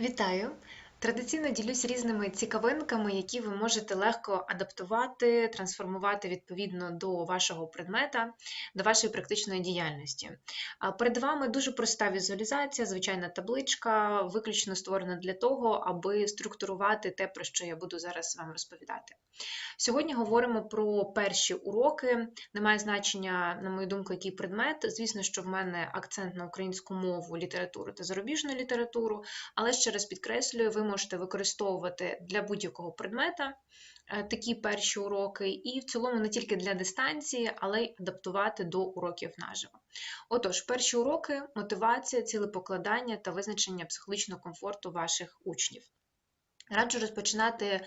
Вітаю! Традиційно ділюсь різними цікавинками, які ви можете легко адаптувати, трансформувати відповідно до вашого предмета, до вашої практичної діяльності. Перед вами дуже проста візуалізація, звичайна табличка, виключно створена для того, аби структурувати те, про що я буду зараз вам розповідати. Сьогодні говоримо про перші уроки. Немає значення, на мою думку, який предмет. Звісно, що в мене акцент на українську мову, літературу та зарубіжну літературу, але ще раз підкреслюю, ви можете використовувати для будь-якого предмета е, такі перші уроки, і в цілому не тільки для дистанції, але й адаптувати до уроків наживо. Отож, перші уроки мотивація, цілепокладання та визначення психологічного комфорту ваших учнів. Раджу розпочинати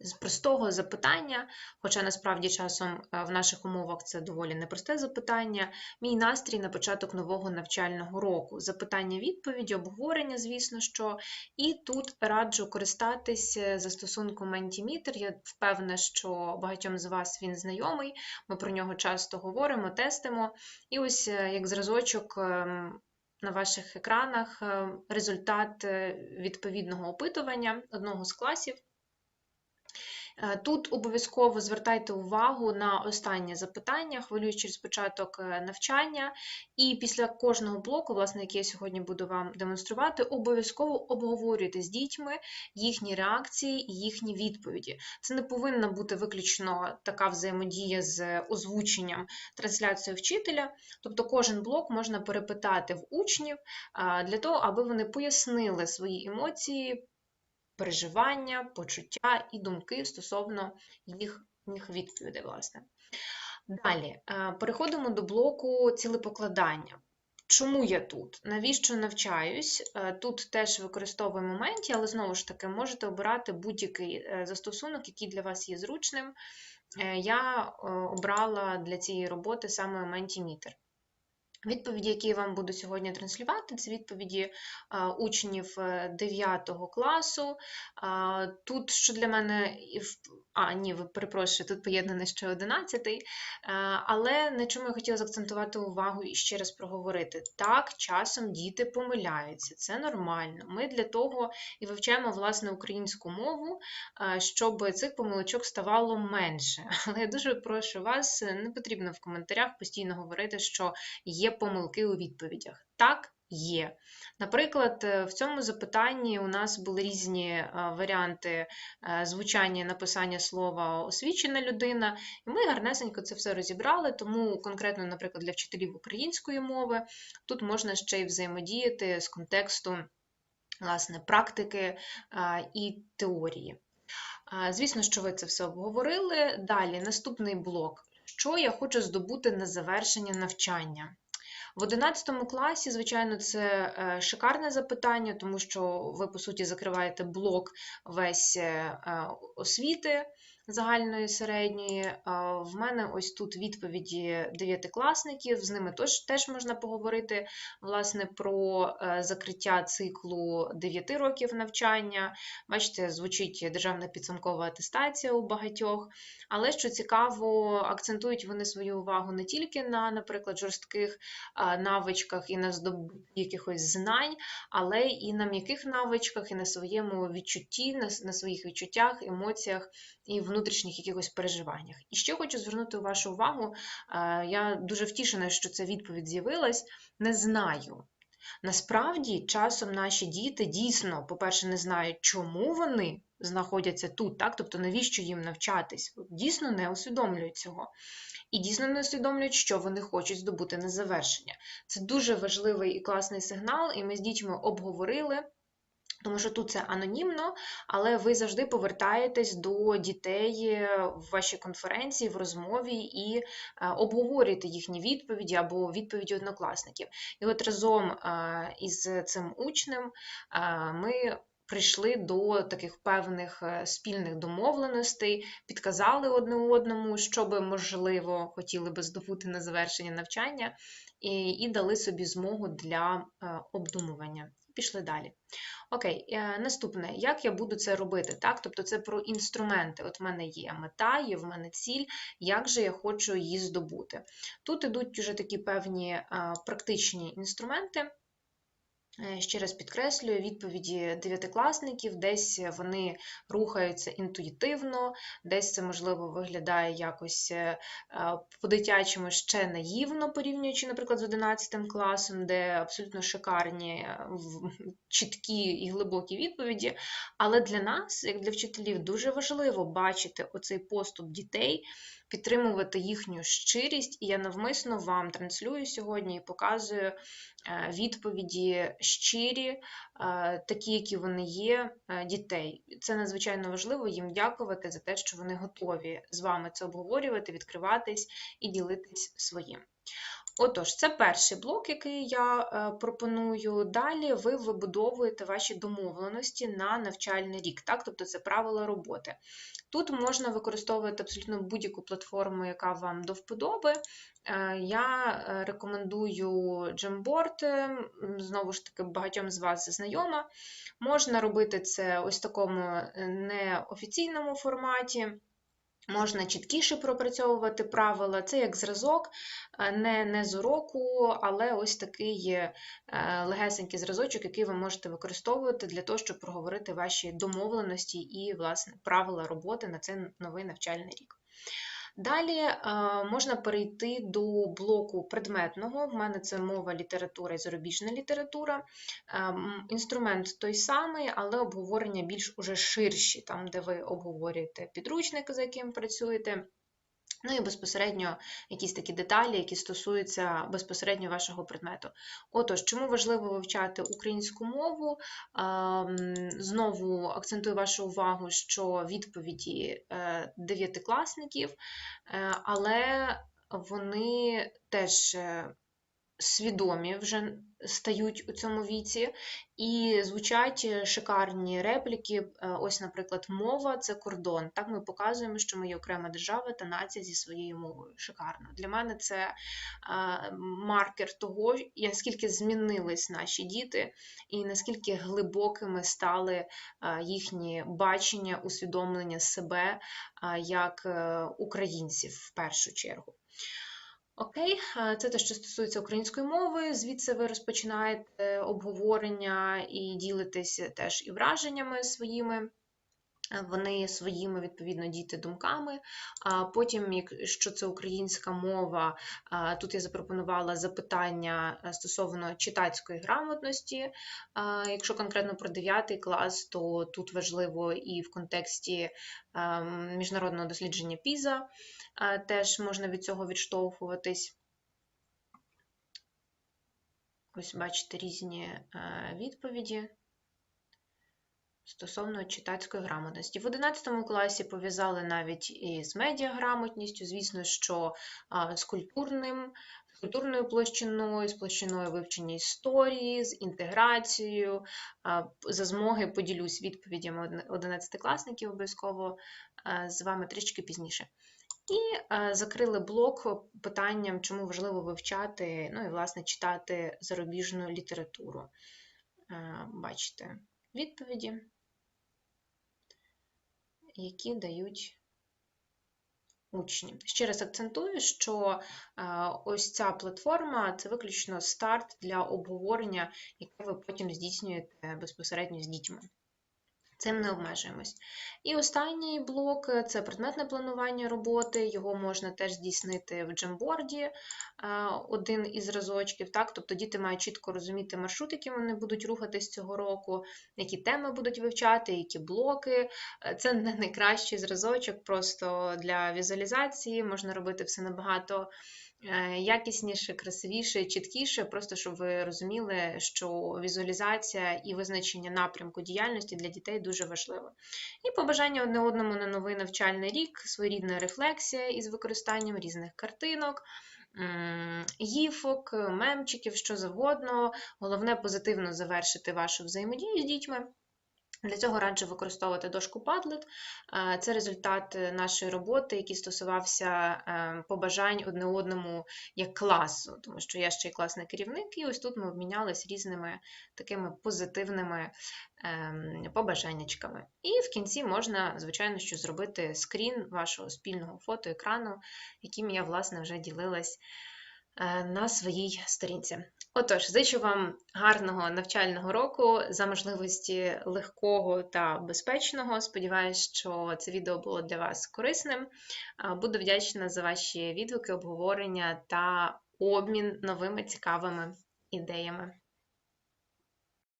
з простого запитання, хоча насправді часом е, в наших умовах це доволі непросте запитання. Мій настрій на початок нового навчального року. Запитання-відповіді, обговорення, звісно що. І тут раджу користатись е, застосунком Mentimeter. Я впевнена, що багатьом з вас він знайомий. Ми про нього часто говоримо, тестимо. І ось е, як зразочок. На ваших екранах е, результат е, відповідного опитування одного з класів. Е, тут обов'язково звертайте увагу на останнє запитання, хвилюючи через початок е, навчання, і після кожного блоку, власне, який я сьогодні буду вам демонструвати, обов'язково обговорюйте з дітьми їхні реакції і їхні відповіді. Це не повинна бути виключно така взаємодія з озвученням трансляцією вчителя, тобто кожен блок можна перепитати в учнів для того, аби вони пояснили свої емоції переживання, почуття і думки стосовно їх, їх відповідей, власне. Далі, е, переходимо до блоку цілепокладання. Чому я тут? Навіщо навчаюсь? Е, тут теж використовую моменті, але знову ж таки, можете обирати будь-який е, застосунок, який для вас є зручним. Я обрала для цієї роботи саме Mentimeter. Відповіді, які я вам буду сьогодні транслювати, це відповіді учнів 9 е, класу. Тут, що для мене, а, ні, ви перепрошую, тут поєднаний ще 11 але на чому я хотіла заакцентувати увагу і ще раз проговорити. Так, часом діти помиляються, це нормально. Ми для того і вивчаємо власне українську мову, щоб цих помилочок ставало менше. Але я дуже прошу вас, не потрібно в коментарях постійно говорити, що є помилки у відповідях? Так, є. Наприклад, е, в цьому запитанні у нас були різні е, варіанти е, звучання написання слова освічена людина, і ми гарнесенько це все розібрали, тому конкретно, наприклад, для вчителів української мови тут можна ще й взаємодіяти з контексту власне, практики і теорії. Звісно, що ви це все обговорили. Далі, наступний блок. Що я хочу здобути на завершення навчання? В 11 класі, звичайно, це е, шикарне запитання, тому що ви, по суті, закриваєте блок весь е, е, освіти загальної середньої. В мене ось тут відповіді дев'ятикласників, з ними теж, теж можна поговорити власне, про е, закриття циклу 9 років навчання. Бачите, звучить державна підсумкова атестація у багатьох. Але що цікаво, акцентують вони свою увагу не тільки на, наприклад, жорстких навичках і на здобутті якихось знань, але і на м'яких навичках, і на своєму відчутті, на, своїх відчуттях, емоціях і внутрішніх якихось переживаннях. І ще хочу звернути вашу увагу, я дуже втішена, що ця відповідь з'явилась. Не знаю. Насправді, часом наші діти дійсно, по-перше, не знають, чому вони знаходяться тут, так? тобто навіщо їм навчатись, дійсно не усвідомлюють цього. І дійсно не усвідомлюють, що вони хочуть здобути на завершення. Це дуже важливий і класний сигнал, і ми з дітьми обговорили. Тому що тут це анонімно, але ви завжди повертаєтесь до дітей в вашій конференції, в розмові і е, обговорюєте їхні відповіді або відповіді однокласників. І от разом е, із цим учнем е, ми прийшли до таких певних спільних домовленостей, підказали одне одному, що би можливо хотіли би здобути на завершення навчання, і, і дали собі змогу для обдумування. Пішли далі. Окей, е, наступне, як я буду це робити? Так? Тобто це про інструменти. От в мене є мета, є в мене ціль, як же я хочу її здобути. Тут ідуть вже такі певні практичні інструменти. Е, ще раз підкреслюю, відповіді дев'ятикласників, десь вони рухаються інтуїтивно, десь це, можливо, виглядає якось е, по-дитячому ще наївно, порівнюючи, наприклад, з 11 класом, де абсолютно шикарні, е, чіткі і глибокі відповіді. Але для нас, як для вчителів, дуже важливо бачити оцей поступ дітей підтримувати їхню щирість, і я навмисно вам транслюю сьогодні і показую е, відповіді щирі, е, такі, які вони є, е, дітей. Це надзвичайно важливо їм дякувати за те, що вони готові з вами це обговорювати, відкриватись і ділитись своїм. Отож, це перший блок, який я е, пропоную. Далі ви вибудовуєте ваші домовленості на навчальний рік, так? тобто це правила роботи. Тут можна використовувати абсолютно будь-яку платформу, яка вам до вподоби. Е, я е, рекомендую Jamboard, знову ж таки, багатьом з вас знайома. Можна робити це ось в такому неофіційному форматі. Можна чіткіше пропрацьовувати правила, це як зразок, е, не не з уроку, але ось такий е, легесенький зразочок, який ви можете використовувати для того, щоб проговорити ваші домовленості і, власне, правила роботи на цей новий навчальний рік. Далі е, можна перейти до блоку предметного. В мене це мова, література і зарубіжна література. Е, інструмент той самий, але обговорення більш уже ширші, там, де ви обговорюєте підручник, за яким працюєте. Ну і безпосередньо якісь такі деталі, які стосуються безпосередньо вашого предмету. Отож, чому важливо вивчати українську мову? Знову акцентую вашу увагу, що відповіді е, дев'ятикласників, е, але вони теж е, свідомі вже стають у цьому віці, і звучать е, шикарні репліки. Е, ось, наприклад, мова це кордон. Так ми показуємо, що ми є окрема держава та нація зі своєю мовою. Шикарно. Для мене це е, маркер того, наскільки змінились наші діти, і наскільки глибокими стали їхні бачення, усвідомлення себе як українців в першу чергу. Окей, це те, що стосується української мови. Звідси ви розпочинаєте обговорення і ділитесь теж і враженнями своїми. Вони своїми, відповідно, діти думками. А потім, якщо це українська мова, тут я запропонувала запитання стосовно читацької грамотності. Якщо конкретно про 9 клас, то тут важливо і в контексті міжнародного дослідження ПІЗа теж можна від цього відштовхуватись. Ось бачите різні відповіді стосовно читацької грамотності. В 11 класі пов'язали навіть і з медіаграмотністю, звісно, що з культурним, культурною площиною, з площиною вивчення історії, з інтеграцією. За змоги поділюсь відповідями 11-класників обов'язково з вами трішки пізніше. І закрили блок питанням, чому важливо вивчати, ну і, власне, читати зарубіжну літературу. Бачите відповіді які дають учні. Ще раз акцентую, що ось ця платформа це виключно старт для обговорення, яке ви потім здійснюєте безпосередньо з дітьми. Цим не обмежуємось. І останній блок це предметне планування роботи, його можна теж здійснити в джемборді, один із разочків. Так? Тобто діти мають чітко розуміти маршрут, яким вони будуть рухатись цього року, які теми будуть вивчати, які блоки. Це не найкращий зразочок, просто для візуалізації можна робити все набагато. Е, якісніше, красивіше, чіткіше, просто щоб ви розуміли, що візуалізація і визначення напрямку діяльності для дітей дуже важливо. І побажання одне одному на новий навчальний рік, своєрідна рефлексія із використанням різних картинок. Гіфок, мемчиків, що завгодно. Головне позитивно завершити вашу взаємодію з дітьми. Для цього раджу використовувати дошку Padlet. Це результат е, нашої роботи, який стосувався е, побажань одне одному як класу, тому що я ще й класний керівник, і ось тут ми обмінялись різними такими позитивними ем, побажаннячками. І в кінці можна, звичайно, що зробити скрін вашого спільного фотоекрану, яким я, власне, вже ділилась е, на своїй сторінці. Отож, зичу вам гарного навчального року за можливості легкого та безпечного. Сподіваюсь, що це відео було для вас корисним. Буду вдячна за ваші відгуки, обговорення та обмін новими цікавими ідеями.